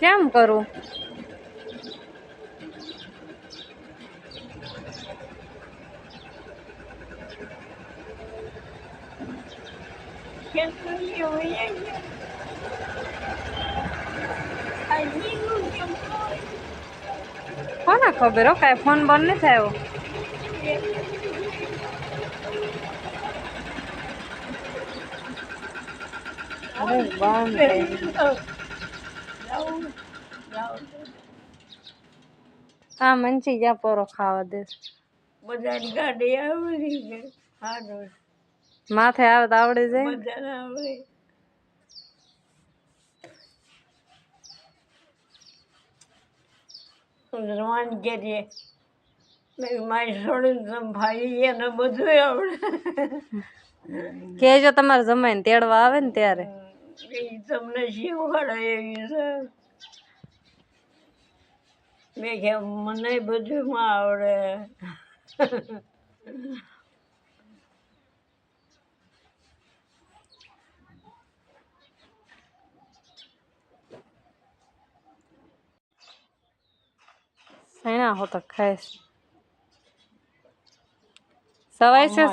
કેમ કરું? કોના ખબર હો કાંઈ ફોન બંધ નથી આવ્યો? બંધ. હા મંચી જા પોરો ખાવા દે. બધાની ગાડી આવડી છે હાડો માથે આવે તો આવડી જાય. બધાને આવડે. રવાન કરીએ. મેં મારી છોડીને સંભાળી એને બધું આવડે. કેજો તમારે જમાઈને તેડવા આવે ને ત્યારે. એ તમને શીખવાડે એવી છે. મેં કે મને બધું આવડે. સૈણા હો તો ખાઈશ. સવાય છે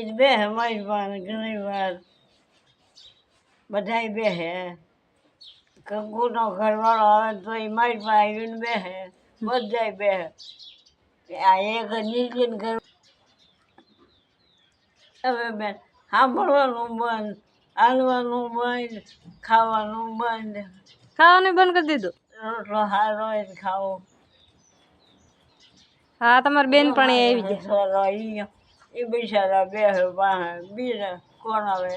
જ બે હે વાર ઘણી વાર બધાય બે હે કંકુનો ઘરવાળો આવે તો એ મારી પાસે આવીને બે હે બધાય બે હે આ એક નીકળીને ઘર હવે બેન સાંભળવાનું બંધ હાલવાનું બંધ ખાવાનું બંધ. ખાવાનું બંધ કરી દીધું? રોટલો સારો તો ખાવો. હા તમારી બેન પણ આવી જાય સારા એ બિચારા બે હે બીજા કોણ આવે?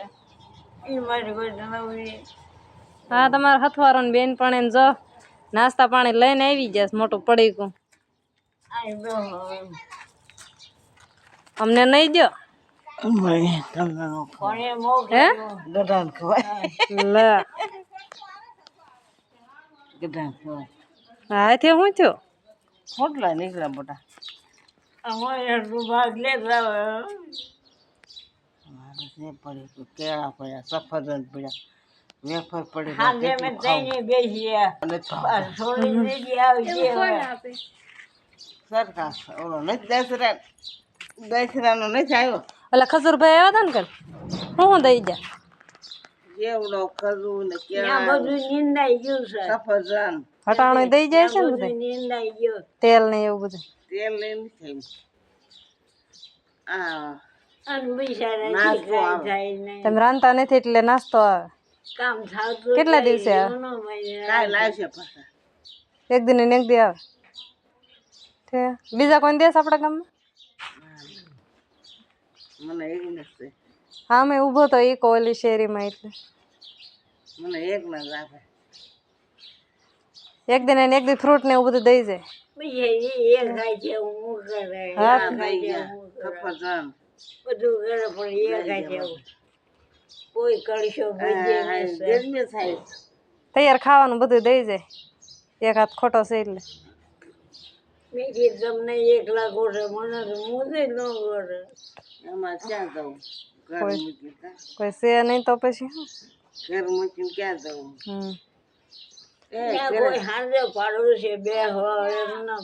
હા તમારા હથવારો ને બેન પણ એને જો નાસ્તા પાણી લઈને આવી જશે મોટું પડીકું. અમને નહીં જો હે? લે. હાથે શું થયો? ખોટલા નીકળ્યા મોટા. અમારે એટલું ભાગ લેતા કેળા પડ્યા સફરજન પડ્યા વેફર પડી હાજે મેં જઈને બેસીએ છોડી દીધી આવજે સરકાર ઓલો નથી દસરા દસરાનો નથી આવ્યો. એટલે ખસુરભાઈ આવ્યા હતા ને કાલ? હું દઈ જા જેવડો ખરું ને કેળા બધું નિંદાઈ ગયું છે. સફરજન. હટાણો દઈ જાય છે ને બધું? નિંદાઈ ગયું. તેલ ને એવું બધું? તેલ લઈને થયું આ તમે રાંધતા નથી એટલે નાસ્તો આવે. કામ થતું કેટલા દિવસે આવે? એક દિન એક દી આવે. તે બીજા કોઈ દેશ આપણા ગામમાં? મને એક નથી હા મેં ઊભો તો એક ઓલી શેરીમાં એટલે. મને એક ના જ એક દિન એક દી ફ્રૂટ ને એવું બધું દઈ જાય. હા. બધું કરે પણ એ ખાય છે કોઈ કળશો ગરમી થાય તૈયાર ખાવાનું બધું દઈ જાય. એક હાથ ખોટો છે એટલે. મેં કીધું તમને એકલા ગોઠે મને તો મુદે ન ગોઠે એમાં ક્યાં જવું? કોઈ- મૂકી તા. કોઈ છે નહીં તો પછી ઘર મૂકીને ક્યાં જવું? હમ. કોઈ હાંજે પાડવું બે હોય એમના